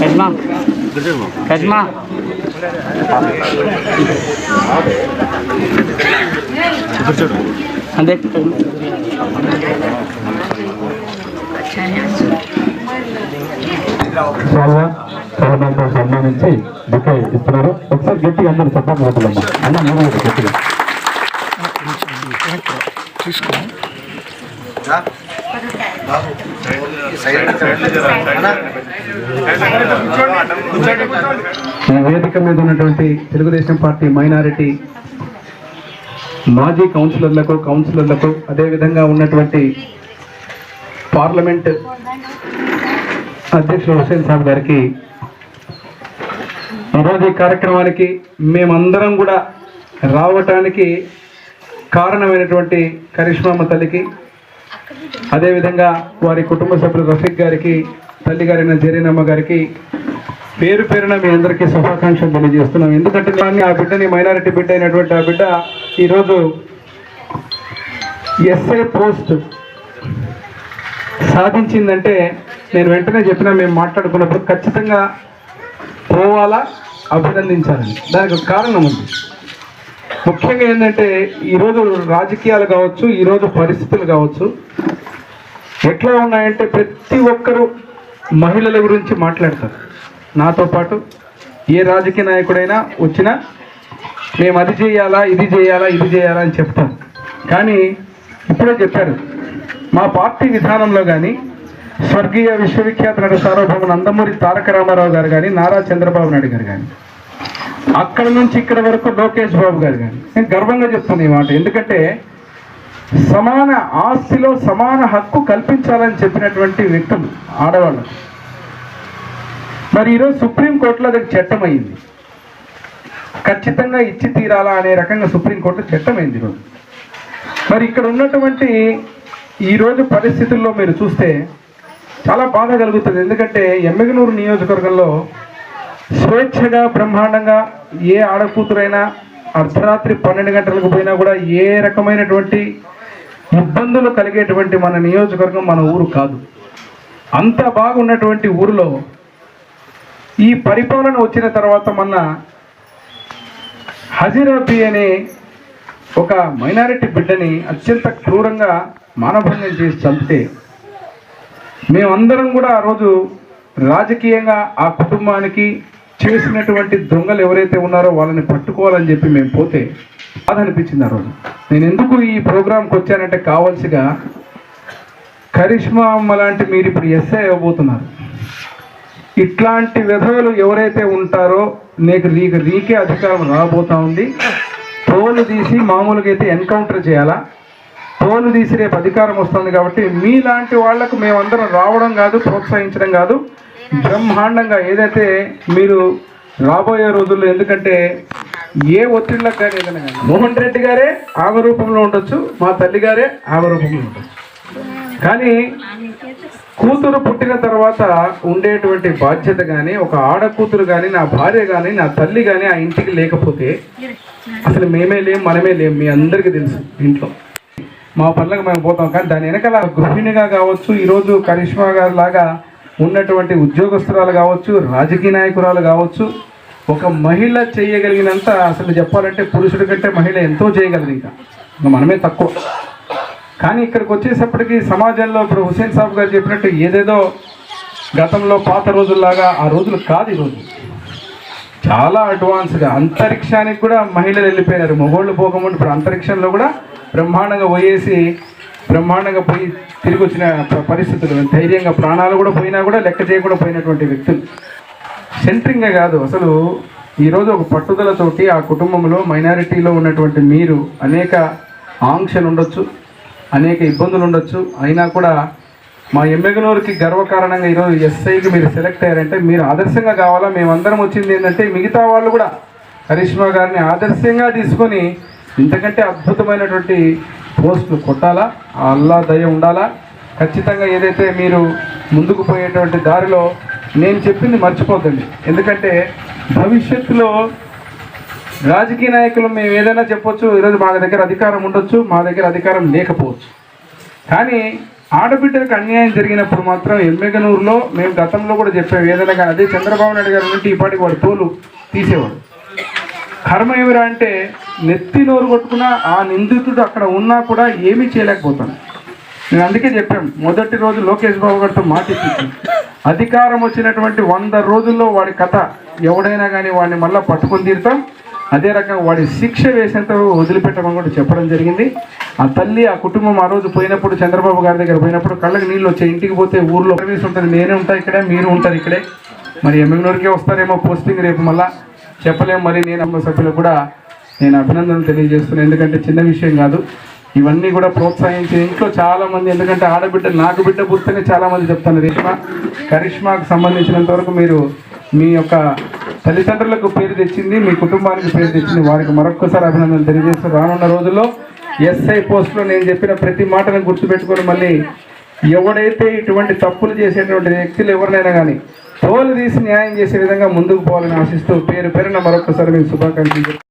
కజ్మా కజ్మా అంతే. సన్మానంతో సన్మానించి బుక్ ఇస్తున్నారు. ఒకసారి గట్టిగా అందరూ చెప్పాలి వదలమ్మ అన్న మూడు గట్టిగా. తీసుకో. ఈ వేదిక మీద ఉన్నటువంటి తెలుగుదేశం పార్టీ మైనారిటీ మాజీ కౌన్సిలర్లకు కౌన్సిలర్లకు అదేవిధంగా ఉన్నటువంటి పార్లమెంట్ అధ్యక్షులు హుసేన్ సాబ్ గారికి ఈరోజు ఈ కార్యక్రమానికి మేమందరం కూడా రావటానికి కారణమైనటువంటి కరిష్మామ తల్లికి అదేవిధంగా వారి కుటుంబ సభ్యులు రఫీక్ గారికి తల్లి గారైన జరీనమ్మ గారికి పేరు పేరున మీ అందరికీ శుభాకాంక్షలు తెలియజేస్తున్నాం. ఎందుకంటే దాన్ని ఆ బిడ్డని మైనారిటీ బిడ్డ అయినటువంటి ఆ బిడ్డ ఈరోజు ఎస్ఐ పోస్ట్ సాధించిందంటే నేను వెంటనే చెప్పిన మేము మాట్లాడుకున్నప్పుడు ఖచ్చితంగా పోవాలా? అభినందించాలని. దానికి కారణం ఉంది. ముఖ్యంగా ఏంటంటే ఈరోజు రాజకీయాలు కావచ్చు ఈరోజు పరిస్థితులు కావచ్చు ఎట్లా ఉన్నాయంటే ప్రతి ఒక్కరూ మహిళల గురించి మాట్లాడతారు. నాతో పాటు ఏ రాజకీయ నాయకుడైనా వచ్చినా మేము అది చేయాలా ఇది చేయాలా ఇది చేయాలా అని చెప్తాం కానీ ఇప్పుడే చెప్పారు మా పార్టీ విధానంలో కానీ స్వర్గీయ విశ్వవిఖ్యాత నటు సార్వభౌమ నందమూరి తారక రామారావు గారు కానీ నారా చంద్రబాబు నాయుడు గారు కానీ అక్కడ నుంచి ఇక్కడ వరకు లోకేష్ బాబు గారు కానీ నేను గర్వంగా చెప్తాను ఈ మాట. ఎందుకంటే సమాన ఆస్తిలో సమాన హక్కు కల్పించాలని చెప్పినటువంటి వ్యక్తులు ఆడవాళ్ళు. మరి ఈరోజు సుప్రీంకోర్టులో అది చట్టం అయింది ఖచ్చితంగా ఇచ్చి తీరాలా అనే రకంగా సుప్రీంకోర్టు చట్టం అయింది ఈరోజు. మరి ఇక్కడ ఉన్నటువంటి ఈరోజు పరిస్థితుల్లో మీరు చూస్తే చాలా బాధ కలుగుతుంది. ఎందుకంటే ఎమ్మెగనూరు నియోజకవర్గంలో స్వేచ్ఛగా బ్రహ్మాండంగా ఏ ఆడకూతురైనా అర్ధరాత్రి పన్నెండు గంటలకు పోయినా కూడా ఏ రకమైనటువంటి ఇబ్బందులు కలిగేటువంటి మన నియోజకవర్గం మన ఊరు కాదు. అంత బాగున్నటువంటి ఊరిలో ఈ పరిపాలన వచ్చిన తర్వాత మన హజీరాబీ అనే ఒక మైనారిటీ బిడ్డని అత్యంత క్రూరంగా మానభంగం చేసి చంపితే మేమందరం కూడా ఆ రోజు రాజకీయంగా ఆ కుటుంబానికి చేసినటువంటి దొంగలు ఎవరైతే ఉన్నారో వాళ్ళని పట్టుకోవాలని చెప్పి మేము పోతే బాధ అనిపించింది ఆ రోజు. నేను ఎందుకు ఈ ప్రోగ్రాంకి వచ్చానంటే కావాల్సిగా కరిష్మా అమ్మ లాంటి మీరు ఇప్పుడు ఎస్ఐ అవ్వబోతున్నారు. ఇట్లాంటి విధవలు ఎవరైతే ఉంటారో నీకు నీకు నీకే అధికారం రాబోతా ఉంది. తోలు తీసి మామూలుగా అయితే ఎన్కౌంటర్ చేయాలా? తోలు తీసి రేపు అధికారం వస్తుంది కాబట్టి మీలాంటి వాళ్ళకు మేమందరం రావడం కాదు ప్రోత్సహించడం కాదు. బ్రహ్మాండంగా ఏదైతే మీరు రాబోయే రోజుల్లో ఎందుకంటే ఏ ఒత్తిళ్ళకు కానీ ఏదైనా కానీ. మోహన్ రెడ్డి గారే ఆమె రూపంలో ఉండొచ్చు మా తల్లి గారే ఆమె రూపంలో ఉండొచ్చు. కానీ కూతురు పుట్టిన తర్వాత ఉండేటువంటి బాధ్యత కానీ ఒక ఆడ కూతురు కానీ నా భార్య కానీ నా తల్లి కానీ ఆ ఇంటికి లేకపోతే అసలు మేమే లేం మనమే లేం మీ అందరికీ తెలుసు ఇంట్లో. మా పనులకు మేము పోతాం కానీ దాని వెనకాల గృహిణిగా కావచ్చు ఈరోజు కరిష్మా గారు లాగా ఉన్నటువంటి ఉద్యోగస్తురాలు కావచ్చు రాజకీయ నాయకురాలు కావచ్చు ఒక మహిళ చేయగలిగినంత అసలు చెప్పాలంటే పురుషుడి కంటే మహిళ ఎంతో చేయగలదు ఇంకా. ఇంకా మనమే తక్కువ. కానీ ఇక్కడికి వచ్చేసప్పటికి సమాజంలో ఇప్పుడు హుసేన్ సాబ్ గారు చెప్పినట్టు ఏదేదో గతంలో పాత రోజుల్లాగా ఆ రోజులు కాదు ఈరోజు చాలా అడ్వాన్స్గా అంతరిక్షానికి కూడా మహిళలు వెళ్ళిపోయినారు. మొగోళ్ళు పోకముందు ఇప్పుడు అంతరిక్షంలో కూడా బ్రహ్మాండంగా పోయేసి బ్రహ్మాండంగా పోయి తిరిగి వచ్చిన పరిస్థితులు ధైర్యంగా ప్రాణాలు కూడా పోయినా కూడా లెక్క చేయకుండా పోయినటువంటి వ్యక్తులు. సెంటరింగే కాదు అసలు ఈరోజు ఒక పట్టుదలతోటి ఆ కుటుంబంలో మైనారిటీలో ఉన్నటువంటి మీరు అనేక ఆంక్షలు ఉండొచ్చు అనేక ఇబ్బందులు ఉండొచ్చు. అయినా కూడా మా ఎమ్మెగనూరుకి గర్వకారణంగా ఈరోజు ఎస్ఐకి మీరు సెలెక్ట్ అయ్యారంటే మీరు ఆదర్శంగా కావాలా? మేమందరం వచ్చింది ఏంటంటే మిగతా వాళ్ళు కూడా కరిష్మా గారిని ఆదర్శంగా తీసుకొని ఇంతకంటే అద్భుతమైనటువంటి పోస్టులు కొట్టాలా? అల్లా దయ ఉండాలా? ఖచ్చితంగా ఏదైతే మీరు ముందుకు పోయేటువంటి దారిలో నేను చెప్పింది మర్చిపోతుంది ఎందుకంటే భవిష్యత్తులో రాజకీయ నాయకులు మేము ఏదైనా చెప్పొచ్చు ఈరోజు మా దగ్గర అధికారం ఉండొచ్చు మా దగ్గర అధికారం లేకపోవచ్చు. కానీ ఆడబిడ్డలకు అన్యాయం జరిగినప్పుడు మాత్రం ఎమ్మెగనూరులో మేము గతంలో కూడా చెప్పాము. ఏదైనా కానీ అదే చంద్రబాబు నాయుడు గారు నుండి ఈ పాటికి వాడు తోలు తీసేవాడు. కర్మ ఏమిరా అంటే నెత్తి నోరు కొట్టుకున్న ఆ నిందితుడు అక్కడ ఉన్నా కూడా ఏమీ చేయలేకపోతాను నేను అందుకే చెప్పాను మొదటి రోజు లోకేష్ బాబు గారితో మాట అధికారం వచ్చినటువంటి వంద రోజుల్లో వాడి కథ ఎవడైనా కానీ వాడిని మళ్ళీ పట్టుకొని తీరుతాం. అదే రకంగా వాడి శిక్ష వేసేంత వదిలిపెట్టమని కూడా చెప్పడం జరిగింది. ఆ తల్లి ఆ కుటుంబం ఆ రోజు పోయినప్పుడు చంద్రబాబు గారి దగ్గర పోయినప్పుడు కళ్ళకి నీళ్ళు వచ్చాయి ఇంటికి పోతే ఊర్లో సర్వీస్ ఉంటుంది. నేనే ఉంటా ఇక్కడే మీరు ఉంటారు ఇక్కడే. మరి ఎమ్మెల్యేకే వస్తారేమో పోస్టింగ్ రేపు మళ్ళీ. చెప్పలేము మరి నేను అమ్మ సభ్యులకు కూడా నేను అభినందనలు తెలియజేస్తున్నాను ఎందుకంటే చిన్న విషయం కాదు. ఇవన్నీ కూడా ప్రోత్సహించే ఇంట్లో చాలామంది ఎందుకంటే ఆడబిడ్డ నాకు బిడ్డ పుస్తకం చాలామంది చెప్తాను రేష్మా కరిష్మాకు సంబంధించినంత వరకు మీరు మీ యొక్క తల్లిదండ్రులకు పేరు తెచ్చింది మీ కుటుంబానికి పేరు తెచ్చింది. వారికి మరొక్కసారి అభినందనలు తెలియజేస్తూ రానున్న రోజుల్లో ఎస్ఐ పోస్ట్లో నేను చెప్పిన ప్రతి మాటను గుర్తుపెట్టుకొని మళ్ళీ ఎవడైతే ఇటువంటి తప్పులు చేసేటువంటి వ్యక్తులు ఎవరినైనా కానీ తోలు తీసి న్యాయం చేసే విధంగా ముందుకు పోవాలని ఆశిస్తూ పేరు పేరున మరొకసారి మీకు శుభాకాంక్షలు